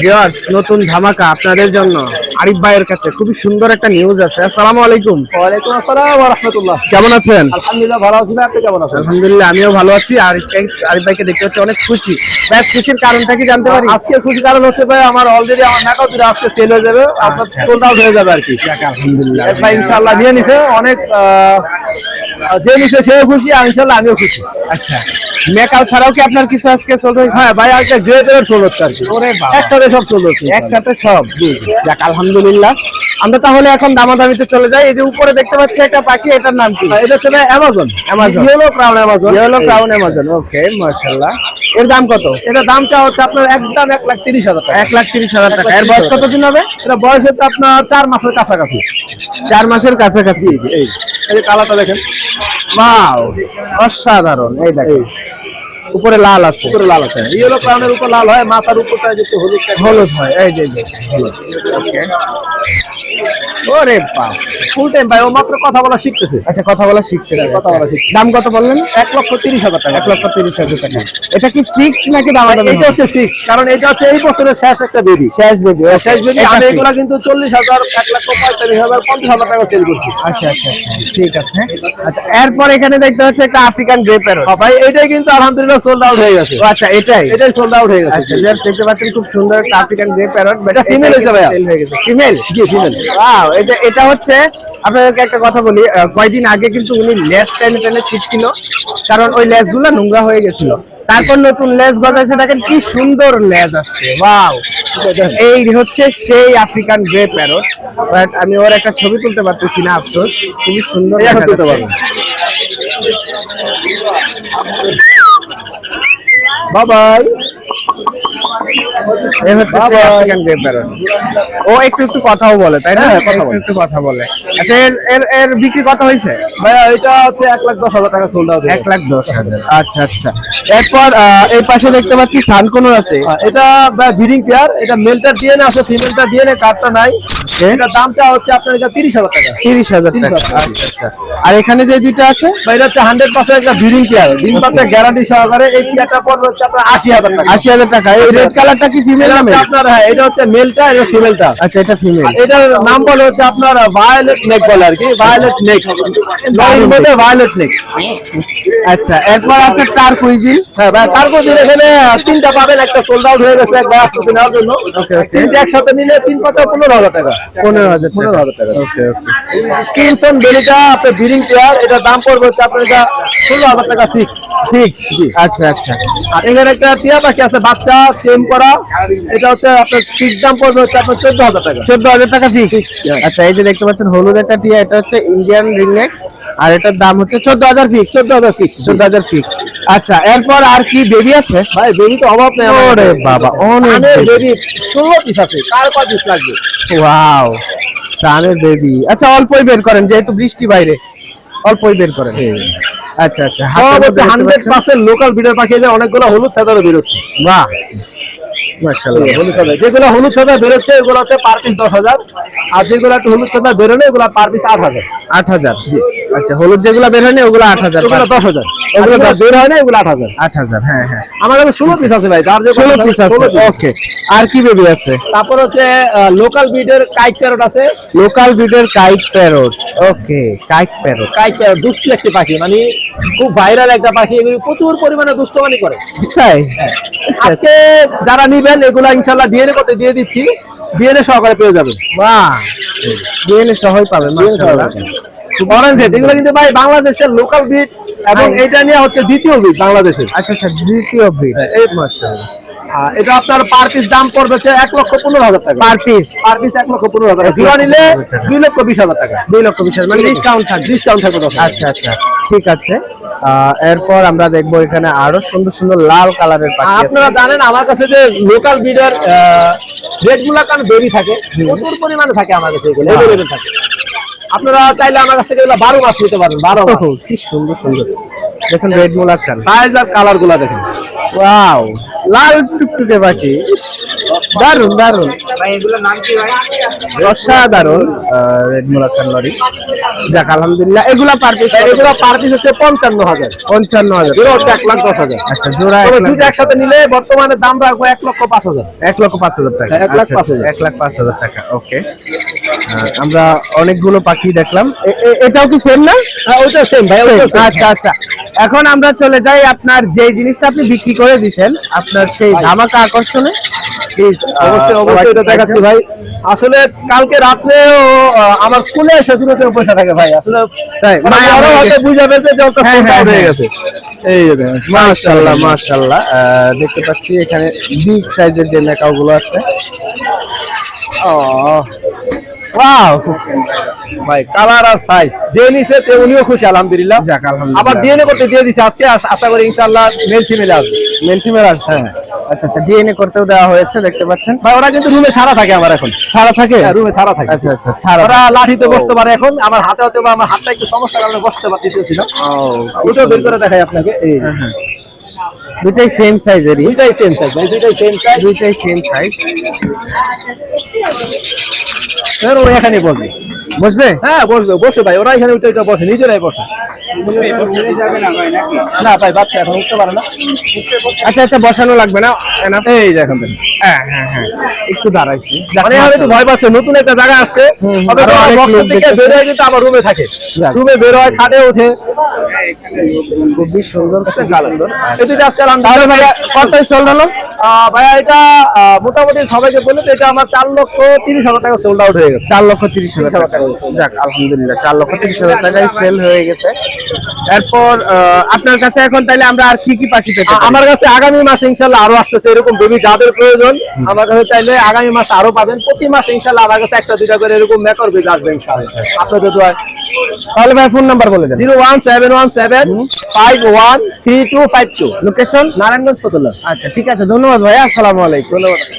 Viewers নতুন ধামাকা আপনাদের জন্য আরিফ ভাইয়ের কাছে খুবই সুন্দর একটা নিউজ আছে। আসসালামু আলাইকুম। ওয়ালাইকুম আসসালাম ওয়া রাহমাতুল্লাহ। কেমন আছেন? আলহামদুলিল্লাহ ভালো আছি আপনি কেমন আছেন? আলহামদুলিল্লাহ আমিও ভালো আছি। আর আরিফ ভাইকে দেখতে হচ্ছে অনেক খুশি। ব্যাস খুশির কারণটা কি জানতে পারি? আজকে খুশি কারণ হচ্ছে ভাই আমার অলরেডি আমার ঢাকা জুড়ে আজকে সেল হয়ে যাবে। আপনার আচ্ছা। সোল্ড আউট হয়ে যাবে আর কি আলহামদুলিল্লাহ। ভাই ইনশাআল্লাহ নিয়ে নিছে অনেক আহ, যে নিছে সেও খুশি আর ইনশাআল্লাহ আমিও খুশি। আচ্ছা। মেকআপ ছাড়াও কি আপনার কিছু আজকে হয়েছে? হ্যাঁ ভাই আজকে গ্রে পেয়ার সোল হচ্ছে আর কি। একসাথে সব সোল হচ্ছে একসাথে সব? যাক আলহামদুলিল্লাহ। আমরা তাহলে এখন দামাদামিতে চলে যাই। এই যে উপরে দেখতে পাচ্ছি একটা পাখি এটার নাম কি? এটা হচ্ছে Amazon Amazon। Yellow crown Amazon yellow crown Amazon okay মাশাআল্লাহ এর দাম কত? এটা দামটা হচ্ছে আপনার একদম এক লাখ তিরিশ হাজার টাকা। এক লাখ তিরিশ হাজার টাকা। এর বয়স কত কতদিন হবে? এটা বয়স হচ্ছে আপনার চার মাসের কাছাকাছি। চার মাসের কাছাকাছি। এই এই যে কালারটা দেখেন। ওয়াও অসাধারণ। এই দেখেন। উপরে লাল আছে। উপরে লাল আছে। ইয়েলো ক্রাউনের উপর লাল হয় মাথার উপরটা যেতে হলুদ হলুদ হয় এই যে এই হলুদ। ওকে ওরে বাপ ফুল টাইম ভাই ও মাত্র কথা বলা শিখতেছে। আচ্ছা কথা বলা শিখতে কথা বলা শিখতে দাম কত বললেন? এক লক্ষ তিরিশ হাজার টাকা। এক লক্ষ তিরিশ হাজার টাকা। এটা কি ফিক্স নাকি দাম এটা হচ্ছে ফিক্স কারণ এটা হচ্ছে এই বছরের শেষ একটা বেবি শেষ বেবি শেষ বেবি আমি এগুলা কিন্তু চল্লিশ হাজার এক লক্ষ পঁয়তাল্লিশ হাজার পঞ্চাশ হাজার টাকা সেল করছি। আচ্ছা আচ্ছা আচ্ছা ঠিক আছে। আচ্ছা এরপর এখানে দেখতে হচ্ছে একটা আফ্রিকান গ্রে প্যারট হ্যাঁ, ভাই এটাই কিন্তু আলহামদুলিল্লাহ সোল্ড আউট হয়ে গেছে। আচ্ছা এটাই। এটাই সোল্ড আউট হয়ে গেছে। আচ্ছা দেখতে পাচ্ছেন খুব সুন্দর একটা আফ্রিকান গ্রে প্যারট এটা female হয়েছে ভাইয়া? হয়ে গেছে। ফিমেল জি ফিমেল ওয়াও এটা এটা হচ্ছে আপনাদেরকে একটা কথা বলি আহ, কয়দিন আগে কিন্তু উনি লেস টেনে টেনে ছিটছিল কারণ ওই লেসগুলো নোংরা হয়ে গেছিল। তারপর নতুন লেস গজাইছে দেখেন কি সুন্দর লেজ আসছে। ওয়াও এই হচ্ছে সেই আফ্রিকান গ্রে প্যারট বাট আমি ওর একটা ছবি তুলতে পারতেছি না আফসোস। খুবই সুন্দর তুলতে। Bye bye. এই হচ্ছে সেই আফ্রিকান গ্রে প্যারট ও একটু একটু কথাও বলে তাই না? হ্যাঁ, কথা একটু বলে। একটু কথা বলে। আচ্ছা এর এর এর বিক্রি কত হয়েছে? ভাইয়া এটা হচ্ছে এক লাখ দশ হাজার টাকা সোল্ড আউট এক লাখ দশ হাজার। আচ্ছা আচ্ছা। এরপর এই পাশে দেখতে পাচ্ছি সানকোনর আছে। এটা ব্রিডিং পেয়ার এটা ডিএনএ আছে ডিএনএ কার্ডটা নাই। এটা দামটা হচ্ছে আপনার এটা তিরিশ হাজার টাকা। তিরিশ হাজার টাকা। আচ্ছা আচ্ছা। আর এখানে যে দুইটা আছে? এটা হচ্ছে হান্ড্রেড পার্সেন্ট একটা ব্রিডিং পেয়ার ডিম পাতে গ্যারান্টি সহকারে এই পেয়ারটা পড়বে হচ্ছে আপনার আশি হাজার টাকা। আশি হাজার টাকা। রেড কালারটা কি ফিমেল হচ্ছে আপনার হ্যাঁ এটা হচ্ছে মেলটা এটা ফিমেলটা আচ্ছা এটা ফিমেল এটার নাম বলে হচ্ছে আপনার ভায়োলেট নেক বলে আর কি ভায়োলেট নেক নয়ের মধ্যে ভায়োলেট নেক আচ্ছা এরপর আছে টার কুইজি হ্যাঁ ভাই তারপর দিন এখানে তিনটা পাবেন একটা সোল্ড আউট হয়ে গেছে একবার আসতে নেওয়ার জন্য। তিনটা একসাথে নিলে তিন পাতা পনেরো হাজার টাকা। পনেরো হাজার পনেরো হাজার টাকা। ওকে ওকে কিনসন বেলিটা আপনার ব্রিডিং পেয়ার এটা দাম পড়বে হচ্ছে আপনার এটা ষোলো হাজার টাকা ফিক্স ফিক্স আচ্ছা আচ্ছা। আর এখানে একটা টিয়া পাখি আছে বাচ্চা সেম করা। এটা হচ্ছে আপনার ফিক্স দাম পড়বে হচ্ছে আপনার চোদ্দ হাজার টাকা। চোদ্দ হাজার টাকা ফিক্স আচ্ছা এই যে দেখতে পাচ্ছেন হলুদ একটা টিয়া এটা হচ্ছে ইন্ডিয়ান রিংনেক আর এটার দাম হচ্ছে চোদ্দ হাজার ফিক্স চোদ্দ হাজার ফিক্স চোদ্দ হাজার ফিক্স আচ্ছা এরপর আর কি বেবি আছে? ভাই বেবি তো অভাব নেই ওরে বাবা, অনেক baby ষোলো পিস আছে কার কয় পিস লাগবে? ওয়াও সানের বেবি আচ্ছা অল্পই বের করেন যেহেতু বৃষ্টি বাইরে অল্পই বের করেন। আচ্ছা আচ্ছা হান্ড্রেড? পার্সেন্ট লোকাল বিডার পাখি অনেকগুলো হলুদ ফেদারও বেরোচ্ছে বাহ। মাশাআল্লাহ। হলুদ ফেদার যেগুলো হলুদ ফেদার বেরোচ্ছে এগুলো হচ্ছে পার পিস দশ হাজার। আর যেগুলো হলুদ ফেদার বেরোনে এগুলো পার পিস আট হাজার। আট হাজার আচ্ছা হলুদ যেগুলো বের হয়নি ওগুলো আট হাজার দশ হাজার। এগুলো বের হয় না এগুলো আট হাজার। আট হাজার হ্যাঁ হ্যাঁ। আমার কাছে ষোলো পিস আছে ভাই যে ষোলো পিস আছে ওকে আর কি বেবি আছে? তারপর হচ্ছে লোকাল বিডের কাইক প্যারট আছে। লোকাল ব্রিডের kite parrot okay kite parrot kite parrot দুষ্টু একটি পাখি মানে খুব ভাইরাল একটা পাখি এগুলি প্রচুর পরিমাণে দুষ্টমানি করে। তাই? আজকে যারা নিবেন এগুলা ইনশাল্লাহ ডিএনএ করতে দিয়ে দিচ্ছি ডিএনএ সহকারে পেয়ে যাবেন বাহ। ডিএনএ সহই পাবেন মাশাআল্লাহ। অরেঞ্জ হেড এগুলো কিন্তু ভাই বাংলাদেশের লোকাল ব্রিড এবং এটা নিয়ে হচ্ছে দ্বিতীয় ব্রিড বাংলাদেশের। আচ্ছা আচ্ছা দ্বিতীয় ব্রিড এই মাশাআল্লাহ। এটা আপনার পার পিস দাম পড়বে এক লক্ষ পনেরো হাজার টাকা। পার পিস পার পিস এক লক্ষ পনেরো হাজার টাকা। নিলে দুই লক্ষ বিশ হাজার টাকা। দুই লক্ষ বিশ হাজার মানে ডিসকাউন্ট থাকবে। ডিসকাউন্ট থাকবে আচ্ছা আচ্ছা ঠিক আছে। এরপর আমরা দেখব এখানে আরও সুন্দর সুন্দর লাল কালারের পাখি আপনারা জানেন আমার কাছে যে লোকাল ব্রিডের রেটগুলা কারণ বেরি থাকে। প্রচুর পরিমাণে থাকে আমার কাছে এগুলো। থাকে। আপনারা চাইলে আমার কাছ থেকে বারো মাছ নিতে পারেন বারো কি সুন্দর সুন্দর। দেখুন রেড মুলাক্কান সাইজ আর কালারগুলা দেখেন। ওয়াও লাল টুকটুকে পাখি। দারুণ দারুণ ভাই এগুলোর নাম কি ভাই? অসাধারণ। Red Moluccan lory. যাক আলহামদুলিল্লাহ এগুলা পার পিস এগুলো পার পিস হচ্ছে পঞ্চান্ন হাজার পঞ্চান্ন হাজার হচ্ছে এক লাখ দশ হাজার। আচ্ছা জোড়া তবে এক একসাথে নিলে বর্তমানে দাম রাখব এক লক্ষ পাঁচ হাজার। এক লক্ষ পাঁচ হাজার টাকা। এক লাখ আচ্ছা, পাঁচ হাজার। এক লাখ পাঁচ হাজার টাকা ওকে। আমরা অনেকগুলো পাখি দেখলাম। এটাও কি সেম না? হ্যাঁ ওইটা সেম ভাই আচ্ছা আচ্ছা। এখন আমরা চলে যাই আপনার যে জিনিসটা আপনি বিক্রি করে দিছেন আপনার সেই ধামাকা আকর্ষণে অবশ্যই অবশ্যই এটা দেখাচ্ছি ভাই আসলে কালকে রাত্রেও আমার কুলে থাকে ভাই আসলে তাই, মানে। বুঝে পেয়েছে যে হ্যাঁ, হ্যাঁ, হয়ে। গেছে এই যে দেখেন। মাশাআল্লাহ মাশাআল্লাহ আহ, দেখতে পাচ্ছি এখানে বিগ সাইজের যে মেকাও গুলো আছে ও ওয়াও ভাই কালার আর সাইজ যে নিছে তে উনিও খুশি আলহামদুলিল্লাহ। যাক, আলহামদুলিল্লাহ। আবার ডিএনএ করতে দিয়ে দিছে আজকে আশ- করি ইনশাআল্লাহ মেল ফিমেল আসবে। মেল ফিমেল আছে হ্যাঁ। আচ্ছা আচ্ছা ডিএনএ করতেও দেওয়া হয়েছে দেখতে পাচ্ছেন। ভাই ওরা কিন্তু রুমে ছাড়া থাকে আমার এখন। ছাড়া থাকে? রুমে ছাড়া থাকে। আচ্ছা আচ্ছা ছাড়া ওরা লাঠিতে বসতে পারে এখন। আমার হাতে হতে বা আমার হাতটা একটু সমস্যার কারণে বসতে পারতেছি না ও ওটাও বের করে দেখাই আপনাকে। এই। দুটাই সেম সাইজেরই দুইটাই সেম সাইজ ভাই দুইটাই সেম সাইজ দুইটাই সেম সাইজ ও এখানে বসবে। বুঝবে হ্যাঁ বসবে বসে ভাই ওরা এখানে উঠে বসে নিজেরাই বসে। না ভাই বাচ্চা এখন উঠতে পারে না। আচ্ছা আচ্ছা বসানো লাগবে না? এই দেখেন। হ্যাঁ হ্যাঁ হ্যাঁ একটু দাঁড়াইছি। মানে একটু ভয় পাচ্ছে নতুন একটা জায়গা আসছে। হুম, আমার অনেক box লোক থেকে দেখতেছে। বের হয়ে কিন্তু আবার রুমে থাকে। রুমে বের হয় খাটে ওঠে। খুবই সুন্দর। সুন্দর এটি আজকে তাহলে ভাইয়া কতই হলো? ভাইয়া এটা মোটামুটি সবাইকে বললে তো এটা আমার চার লক্ষ তিরিশ হাজার টাকা সোল্ড আউট হয়ে গেছে। চার লক্ষ তিরিশ হাজার টাকা। যাক আলহামদুলিল্লাহ চার লক্ষ তিরিশ হাজার টাকায় সেল হয়ে গেছে। এরপর আহ, আপনার কাছে এখন তাইলে আমরা আর কি কি পাখি পেতে আমার কাছে আগামী মাসে ইনশাল্লাহ আরও আসতেছে এরকম বেবি যাদের প্রয়োজন আমার কাছে চাইলে আগামী মাসে আরও পাবেন। প্রতি মাসে ইনশাল্লাহ আমার কাছে একটা দুইটা করে এরকম মেকর বেবি আসবে ইনশাল্লাহ আপনাদের দোয়ায়। তাহলে ভাই ফোন নাম্বার বলে দেন। Zero one seven one seven five one three two five two. Location Narayanganj Fatullah আচ্ছা ঠিক আছে ধন্যবাদ ভাই। আসসালামু আলাইকুম। ধন্যবাদ।